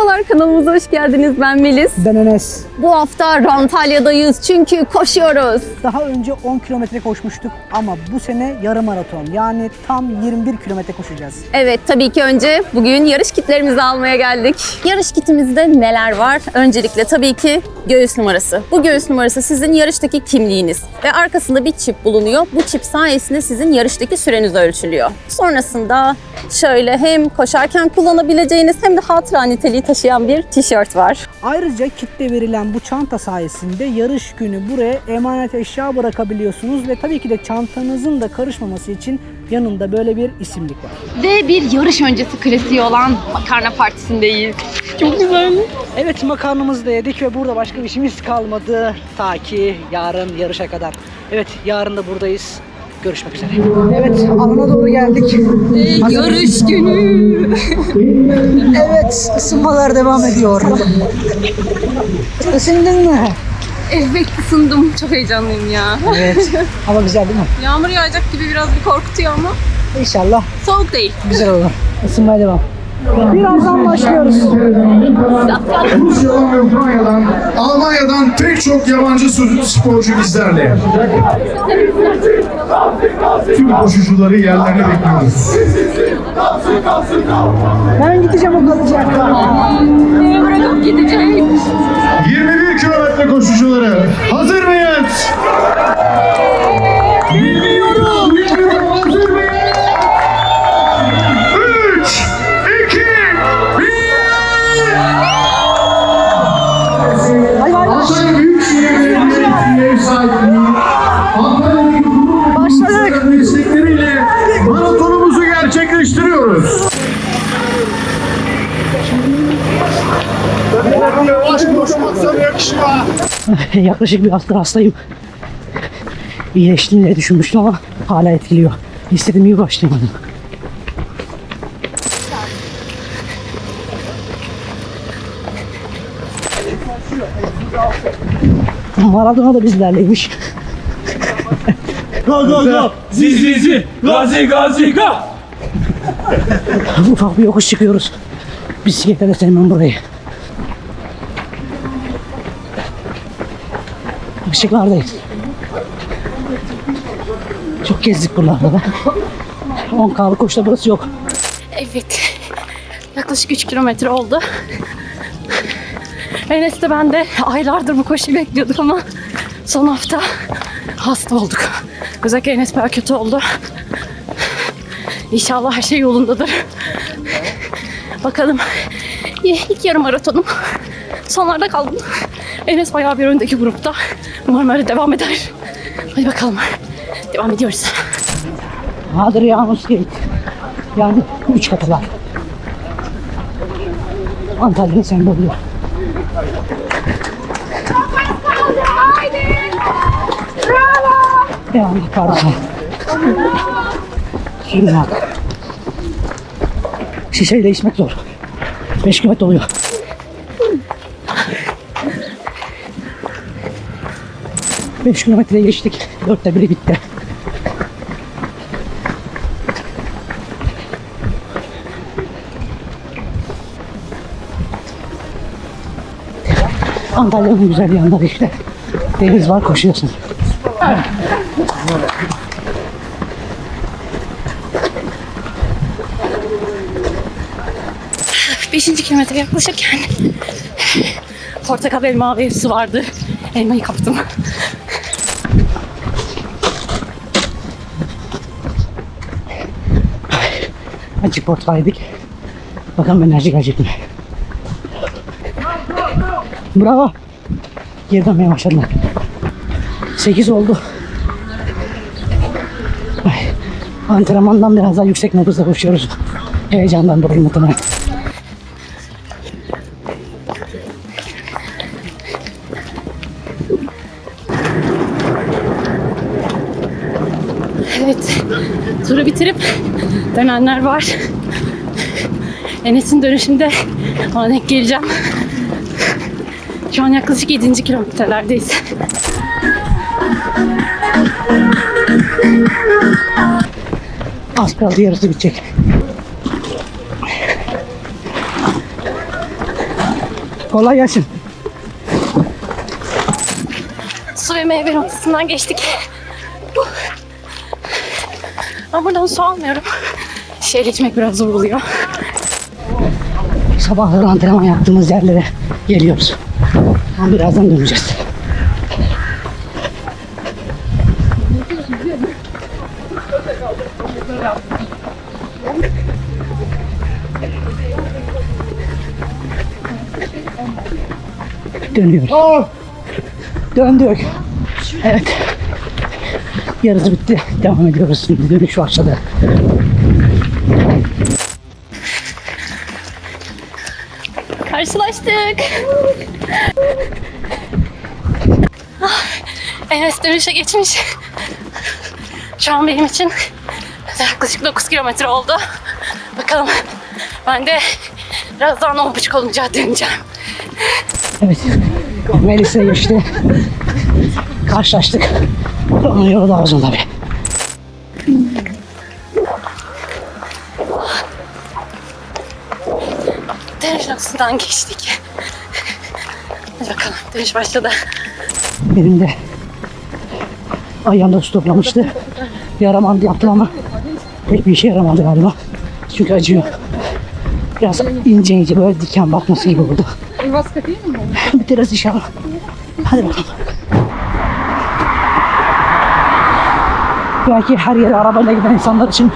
Merhabalar kanalımıza hoş geldiniz. Ben Melis. Ben Enes. Bu hafta Antalya'dayız çünkü koşuyoruz. Daha önce 10 kilometre koşmuştuk ama bu sene yarım maraton. Yani tam 21 kilometre koşacağız. Evet tabii ki önce bugün yarış kitlerimizi almaya geldik. Yarış kitimizde neler var? Öncelikle tabii ki göğüs numarası. Bu göğüs numarası sizin yarıştaki kimliğiniz ve arkasında bir çip bulunuyor. Bu çip sayesinde sizin yarıştaki süreniz ölçülüyor. Sonrasında şöyle hem koşarken kullanabileceğiniz hem de hatıra niteliği taşıyan bir tişört var. Ayrıca kitle verilen bu çanta sayesinde yarış günü buraya emanet eşya bırakabiliyorsunuz ve tabii ki de çantanızın da karışmaması için yanında böyle bir isimlik var. Ve bir yarış öncesi klasiği olan makarna partisindeyiz. Çok güzel. Evet makarnamızı da yedik ve burada başka bir işimiz kalmadı ta ki yarın yarışa kadar. Evet yarın da buradayız. Görüşmek üzere. Evet alana doğru geldik. Hazır? Yarış günü. Evet ısınmalar devam ediyor. Isındın mı? Evet ısındım. Çok heyecanlıyım ya. Evet. Hava güzel değil mi? Yağmur yağacak gibi biraz bir korkutuyor ama İnşallah soğuk değil. güzel olur. Isınmaya devam. Birazdan başlıyoruz. Rusya'dan ve Ukrayna'dan, Almanya'dan pek çok yabancı sporcu bizlerle. Tüm koşucuları yerlerine bekliyoruz. Ben gideceğim o kalacak. Neye bırakıp gidecek? Yaklaşık bir hafta hastayım. İyileştim diye düşünmüştüm ama hala etkiliyor. İstediğim gibi başlayamadım. Maradona da bizlerleymiş. Go go go! Zi zi zi! Gazi gazi go! Ufak bir yokuş çıkıyoruz. Bisikletle de sevmem burayı. Işıklardayız. Çok gezdik buralarda da. 10 kahve koşta burası yok. Evet. Yaklaşık 3 kilometre oldu. Enes de ben de aylardır bu koşuyu bekliyorduk ama son hafta hasta olduk. Özellikle Enes bayağı kötü oldu. İnşallah her şey yolundadır. Bakalım. İlk yarım maratonum. Sonlarda kaldım. Enes bayağı bir öndeki grupta. Umarım öyle devam eder. Hadi bakalım. Devam ediyoruz. Adrianus Gate. Yani üç kapılar. Antalya'nın sembolü. Devam et pardon. Şimdi bak. Şişeyle içmek zor. 5 kilometre oluyor. Beş kilometre geçtik. Dörtte biri bitti. Antalya'nın güzel yanları işte. Deniz var koşuyorsun. Beşinci kilometre yaklaşırken portakal elma mevzusu vardı. Elmayı kaptım. Açık portakal yedik. Bakalım enerji gelecek mi? Bravo. Geri dönmeye başladılar. 8 oldu. Ay, antrenmandan biraz daha yüksek nabızla koşuyoruz. Heyecandan dolayı muhtemelen. Evet. Turu bitirip dönenler var. Enes'in dönüşünde ona denk geleceğim. Şu an yaklaşık 7. kilometrelerdeyiz. Az kaldı yarısı bitecek. Kolay gelsin. Su ve meyve noktasından geçtik. Ben buradan su almıyorum. Şeyle içmek biraz zor oluyor. Sabahları antrenman yaptığımız yerlere geliyoruz. Ama birazdan döneceğiz. Dönüyoruz. Döndük. Evet. Yarısı bitti. Devam ediyoruz şimdi. Dönüş başladı. Karşılaştık. Ah, Enes dönüşe geçmiş. Şu an benim için yaklaşık 9 kilometre oldu. Bakalım ben de birazdan 10.30 olunca döneceğim. Evet. Melis'e geçti. Karşılaştık. Onun yolu daha uzun tabii. Dönüş noktasından geçtik. Hadi bakalım dönüş başladı. Benim de ayağımda su toplamıştı. Yaramandı yaptım ama pek bir işe yaramadı galiba. Çünkü acıyor. Biraz ince ince böyle diken bakması gibi oldu. Bitiririz inşallah. Hadi bakalım. Belki her yere arabayla giden insanlar için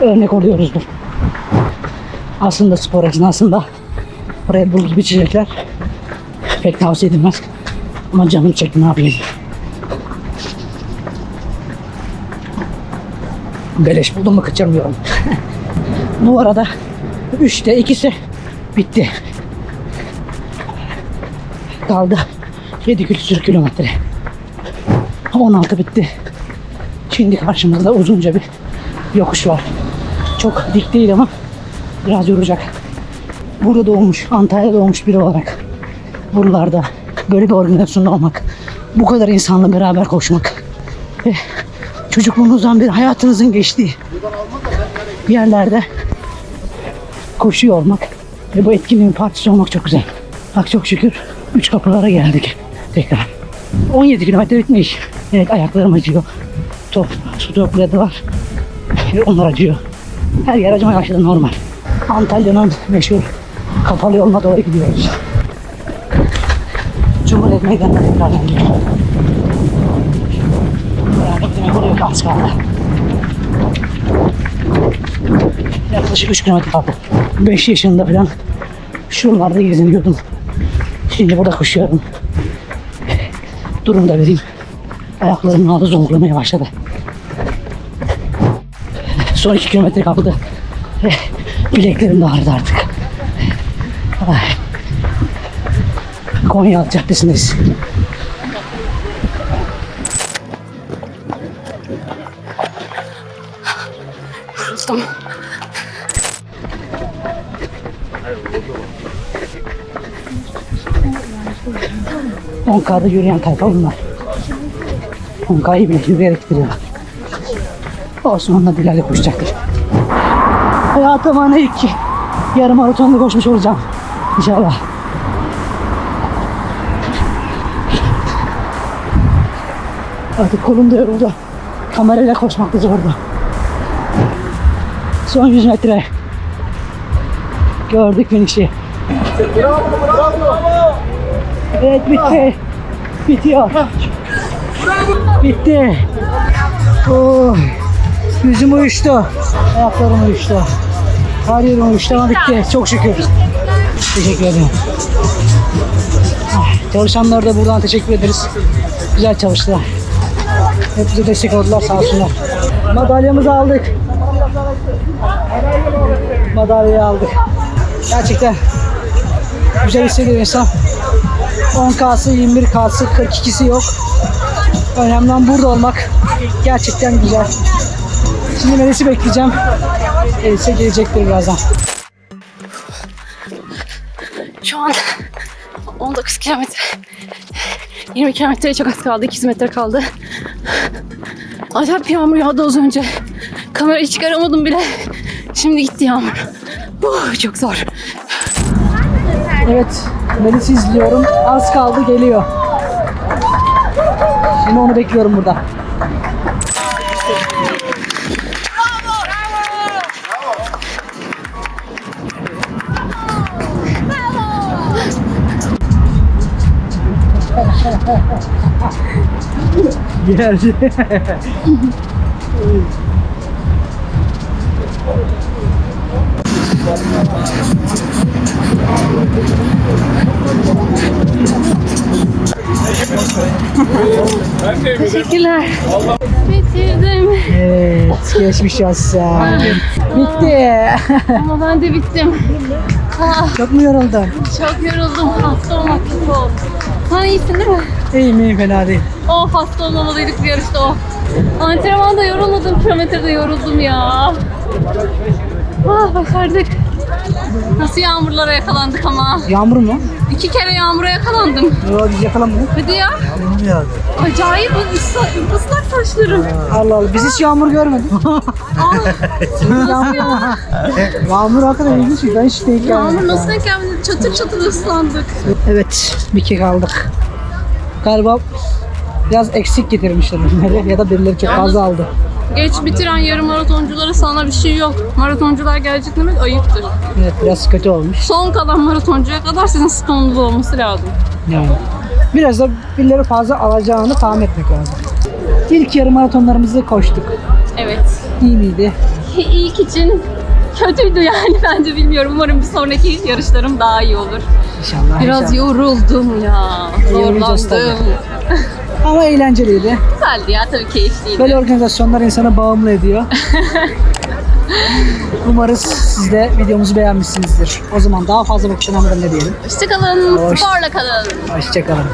örnek oluyoruzdur. Aslında spor esnasında Red Bull gibi içecekler pek tavsiye edilmez. Ama canım çekti ne yapayım. Beleş buldum mu kaçırmıyorum. Bu arada üçte ikisi bitti. Kaldı 7 küsür kilometre. 16 bitti. Şimdi karşımızda uzunca bir yokuş var. Çok dik değil ama biraz yoracak. Burada doğmuş, Antalya'da doğmuş biri olarak buralarda böyle bir organizasyonda olmak, bu kadar insanla beraber koşmak ve çocukluğunuzdan beri hayatınızın geçtiği yerlerde koşuyor olmak ve bu etkinliğin partisi olmak çok güzel. Bak çok şükür üç kapılara geldik tekrar. 17 kilometre bitmiş. Evet ayaklarım acıyor. Top, su topladılar. Ve onlar acıyor. Her yer acımaya başladı normal. Antalya'nın meşhur kapalı yoluna doğru gidiyoruz. Cumhuriyet Meydanı'na tekrardan geliyor. Bayağı. Yaklaşık 3 kilometre kaldı. 5 yaşında falan şuralarda geziniyordum. Şimdi burada koşuyorum. Durum da vereyim. Ayaklarımın altı zonklamaya başladı. Son 2 kilometre kaldı. Ve bileklerim de ağrıdı artık. Ay. Konya Caddesi'ndeyiz. Yoruldum. Onka'da yürüyen tayfa bunlar. Onka'yı bile yürüyerek gidiyorlar. Osman'la Bilal'le koşacaktır. Hayatıma ilk yarım maratonda koşmuş olacağım. İnşallah. Artık kolum da yoruldu. Kamerayla koşmak da zordu. Son 100 metre. Gördük finişi. Evet bitti. Bitiyor. Bitti. Oh. Yüzüm uyuştu. Ayaklarım uyuştu. Her yerim uyuştu ama bitti. Çok şükür. Teşekkür ederim. Ah, Çalışanlara da buradan teşekkür ederiz. Güzel çalıştılar. Hep bize destek oldular sağ olsunlar. Madalyamızı aldık. Madalyayı aldık. Gerçekten güzel hissediyor insan. 10K'sı, 21K'sı, 42'si yok. Önemli olan burada olmak. Gerçekten güzel. Şimdi Melis'i bekleyeceğim. Melis'e gelecektir birazdan. Şu an 19 kilometre. 20 kilometreye çok az kaldı. 200 metre kaldı. Acayip yağmur yağdı az önce. Kamerayı çıkaramadım bile. Şimdi gitti yağmur. Uh, çok zor. Evet, Melis'i izliyorum. Az kaldı geliyor. Şimdi onu bekliyorum burada. Geldi. Teşekkürler. Bitirdim. Evet, geçmiş olsun. Bitti. Ama ben de bittim. Çok mu yoruldun? Çok yoruldum. Hasta olmak kötü oldu. Sen iyisin değil mi? İyiyim iyiyim fena değil. Oh hasta olmamalıydık bu yarışta oh. Antrenmanda yorulmadım, kilometrede yoruldum ya. Ah başardık. Nasıl yağmurlara yakalandık ama. Yağmur mu? İki kere yağmura yakalandım. Yok biz yakalanmadık. Hadi ya. Acayip ıslak, ıslak saçlarım. Allah Allah biz hiç yağmur görmedik. yağmur, yağmur hakikaten ilginç bir ben hiç denk Yağmur gelmedim. nasıl denk gelmedi? Çatır çatır ıslandık. Evet bir kek aldık. Galiba biraz eksik getirmişler ya da birileri çok fazla aldı. Geç bitiren yarım maratonculara sana bir şey yok. Maratoncular gelecek demek ayıptır. Evet biraz kötü olmuş Son kalan maratoncuya kadar sizin stonlu olması lazım. yani. Biraz da birileri fazla alacağını tahmin etmek lazım. İlk yarım maratonlarımızı koştuk. Evet. İyi miydi? İlk için kötüydü yani bence bilmiyorum. Umarım bir sonraki yarışlarım daha iyi olur. İnşallah. Biraz inşallah. yoruldum ya. Yorulacağız Zorlandım. Ama eğlenceliydi. Güzeldi ya tabii keyifliydi. Böyle organizasyonlar insanı bağımlı ediyor. Umarız siz de videomuzu beğenmişsinizdir. O zaman daha fazla almadan ne diyelim. Hoşçakalın. Hoş- Sporla kalın. Hoşçakalın.